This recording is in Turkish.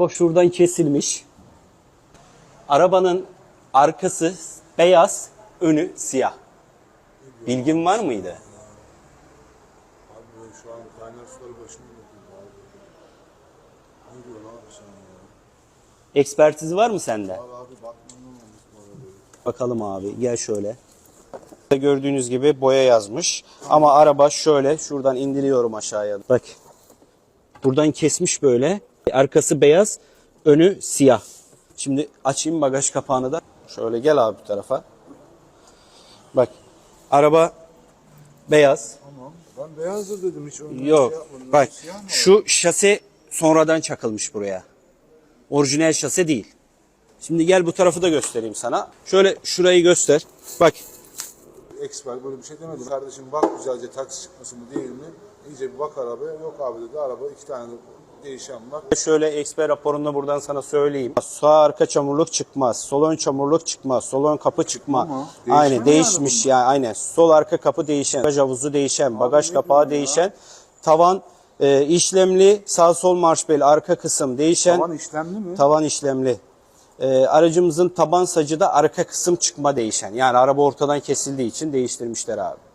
Bak şuradan kesilmiş. Arabanın arkası beyaz, önü siyah. Bilgin var mıydı? Abi şu an kaynar suları başımda. Ne diyor lan sen ya? Ekspertizi var mı sende? Abi abi bakmam. Bakalım abi gel şöyle. Gördüğünüz gibi boya yazmış. Ama araba şöyle şuradan indiriyorum aşağıya. Bak. Buradan kesmiş böyle. Arkası beyaz, önü siyah. Şimdi açayım bagaj kapağını da. Şöyle gel abi bu tarafa. Bak. Araba beyaz. Tamam. Ben beyazdır dedim hiç önden Yok. şey yapmadım. Bak Siyah mı şu şase sonradan çakılmış buraya. Orijinal şase değil. Şimdi gel bu tarafı da göstereyim sana. Şöyle şurayı göster. Bak Expert böyle bir şey demedi. Kardeşim bak güzelce taksi çıkması mı değil mi? İyice bir bak arabaya. Yok abi dedi araba iki tane de değişen var. Şöyle eksper raporunda buradan sana söyleyeyim. Sağ arka çamurluk çıkmaz. Sol ön çamurluk çıkmaz. Sol ön kapı çıkmaz. Ama değişen Aynen yani değişmiş yani aynen. Sol arka kapı değişen. Bagaj havuzu değişen. Bagaj ne kapağı ya? değişen. Tavan e, işlemli. Sağ sol marş bel arka kısım değişen. Tavan işlemli mi? Tavan işlemli. Ee, aracımızın taban sacı da arka kısım çıkma değişen. Yani araba ortadan kesildiği için değiştirmişler abi.